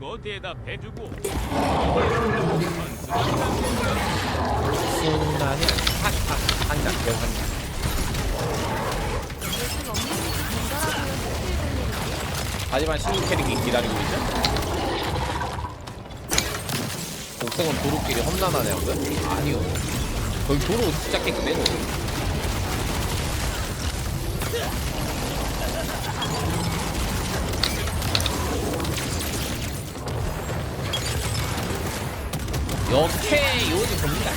거 대답해주고 순간에 매우 한장 간단하고요 스킬들이 하지만 신규 캐릭이 기다리고 있죠? 곡성은 도로길이 험난하냐고요? 아니요 거기 도로 진짜 깨끗해요 역해 요즘 봅니다.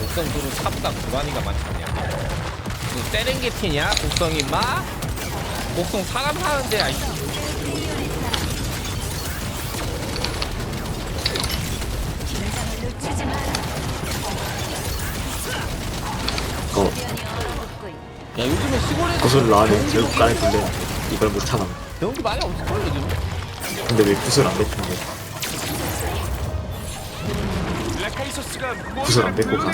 곡성 도로 차보다 고라니가 많지 않냐? 그 세렝게티냐? 곡성이 마? 곡성 사람 사는데 아이 어, 야 요즘에 시골에 구슬 나네. 결국 까냈는데 이걸 못 참아. 병기 많이 없을걸 요즘 근데 왜 구슬 안 뱉는데? 라카이소스가 구슬 안 뱉고 가.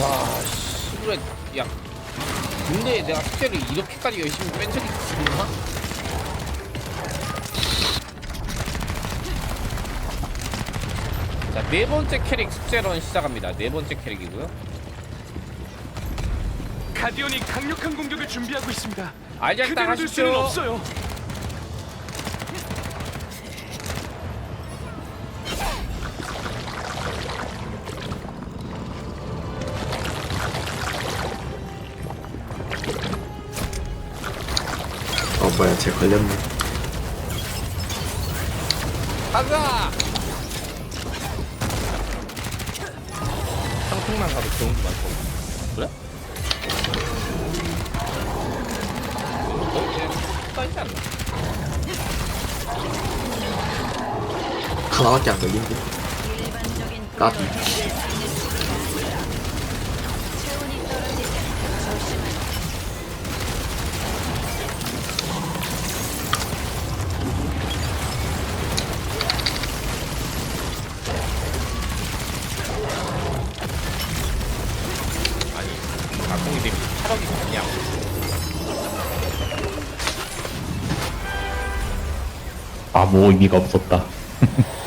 와 시골에 야 근데 내가 숙제를 이렇게까지 열심히 뺀 적이 있나? 자 네 번째 캐릭 숙제런 시작합니다 네 번째 캐릭이고요 가디언이 강력한 공격을 준비하고 있습니다. 알잘딱 그대로 둘 수는 하십시오 없어요. 뭐야, 쟤 걸렸네. 가자 상품만 가도 좋은 거 많고 그래? 어? 써있지 않나? 하나밖에 안 걸린데. 까비. 차력이 좋냐 아무 의미가 없었다.